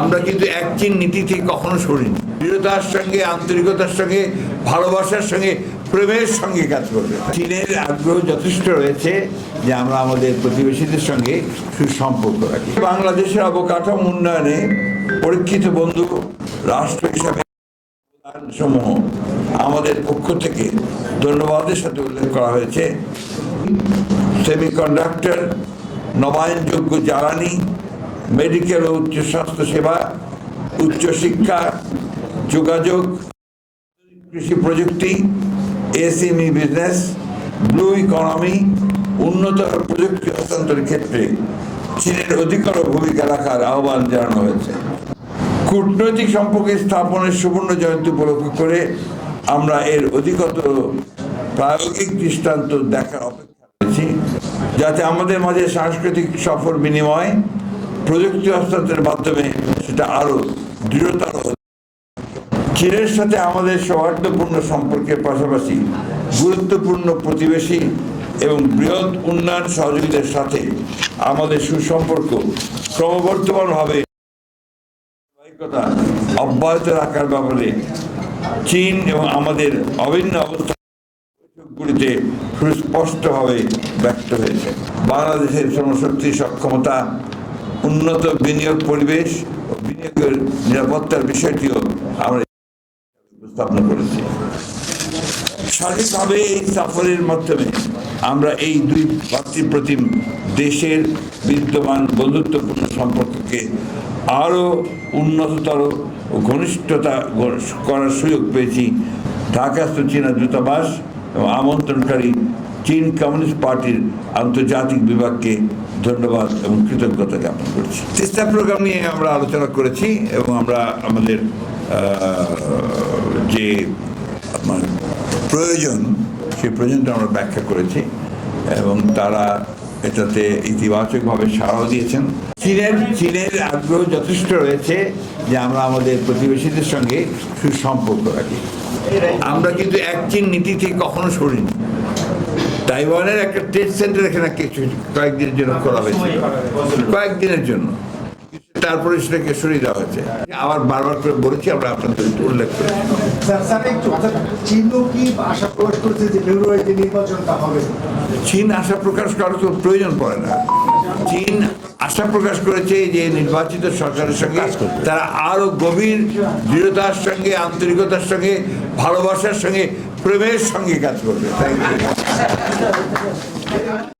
আমরা কিন্তু এক চীন নীতি থেকে কখনো সরিনি। দৃঢ়তার সঙ্গে, আন্তরিকতার সঙ্গে, ভালোবাসার সঙ্গে, প্রেমের সঙ্গে কাজ করবে। চীনের আগ্রহ যথেষ্ট রয়েছে যে আমরা আমাদের প্রতিবেশীদের সঙ্গে সুসম্পর্ক রাখি। বাংলাদেশের অবকাঠামো উন্নয়নে পরীক্ষিত বন্ধু, রাষ্ট্র হিসাবে সমূহ আমাদের পক্ষ থেকে ধন্যবাদের সাথে উল্লেখ করা হয়েছে। সেমিকন্ডাক্টর, নবায়নযোগ্য জ্বালানি মেডিকেল ও উচ্চ স্বাস্থ্য সেবা উচ্চশিক্ষা যোগাযোগ, কৃষি প্রযুক্তি, এসএমই বিজনেস, ব্লু ইকোনমি, উন্নত প্রযুক্তি হস্তান্তরের ক্ষেত্রে চীনের অধিকতর ভূমিকা রাখার আহ্বান জানানো হয়েছে। কূটনৈতিক সম্পর্কে স্থাপনের সুবর্ণ জয়ন্তী উপলক্ষ করে আমরা এর অধিকতর প্রায়োগিক দৃষ্টান্ত দেখার অপেক্ষা রয়েছি যাতে আমাদের মাঝে সাংস্কৃতিক সফর বিনিময় প্রযুক্তি হস্তান্তরের মাধ্যমে সেটা আরও দৃঢ়তর চীনের সাথে আমাদের সৌহার্দ্যপূর্ণ সম্পর্কের পাশাপাশি গুরুত্বপূর্ণ প্রতিবেশী এবং বৃহৎ উন্নয়ন সহযোগীদের সাথে আমাদের সুসম্পর্ক ক্রমবর্ধমানভাবে অব্যাহত রাখার ব্যাপারে চীন এবং আমাদের অভিন্ন অবস্থা বৈঠকগুলিতে সুস্পষ্টভাবে ব্যক্ত হয়েছে। বাংলাদেশের শ্রমশক্তি সক্ষমতা উন্নত বিনিয়োগ পরিবেশ ও বিনিয়োগের নিরাপত্তার বিষয়টিও আমরা উপস্থাপন করেছি। সার্বিকভাবে এই সফরের মাধ্যমে আমরা এই দুই ভাতৃপ্রতিম দেশের বিদ্যমান বন্ধুত্বপূর্ণ সম্পর্ককে আরও উন্নততর ও ঘনিষ্ঠতা করার সুযোগ পেয়েছি ঢাকাস্থ চীনা দূতাবাস এবং আমন্ত্রণকারী চীন কমিউনিস্ট পার্টির আন্তর্জাতিক বিভাগকে ধন্যবাদ এবং কৃতজ্ঞতা জ্ঞাপন করছি। চেষ্টা প্রোগ্রাম নিয়ে আমরা আলোচনা করেছি এবং আমরা আমাদের যে প্রয়োজন, সেই প্রয়োজনটা আমরা ব্যাখ্যা করেছি এবং তারা এটাতে ইতিবাচকভাবে সাড়াও দিয়েছেন। চীনের চীনের আগ্রহ যথেষ্ট রয়েছে যে আমরা আমাদের প্রতিবেশীদের সঙ্গে সুসম্পর্ক রাখি। আমরা কিন্তু এক চীন নীতি থেকে কখনো সরিনি। তাইওয়ানের একটা ট্রেড সেন্টার এখানে কিছু কয়েকদিনের জন্য করা হয়েছে। কয়েকদিনের জন্য। তারপরে সেটাকে সরিয়ে দেওয়া হয়েছে। আবার বারবার করে বলেছি আমরা আপনাদের উল্লেখ করেছি। একটু আচ্ছা, চীন কি আশা প্রকাশ করেছে যে ফেব্রুয়ারিতে নির্বাচনটা হবে? চীন আশা প্রকাশ করার তো প্রয়োজন পড়ে না। চীন আশা প্রকাশ করেছে যে নির্বাচিত সরকারের সঙ্গে তারা আরও গভীর দৃঢ়তার সঙ্গে আন্তরিকতার সঙ্গে ভালোবাসার সঙ্গে প্রেমের সঙ্গে কাজ করবে। Thank you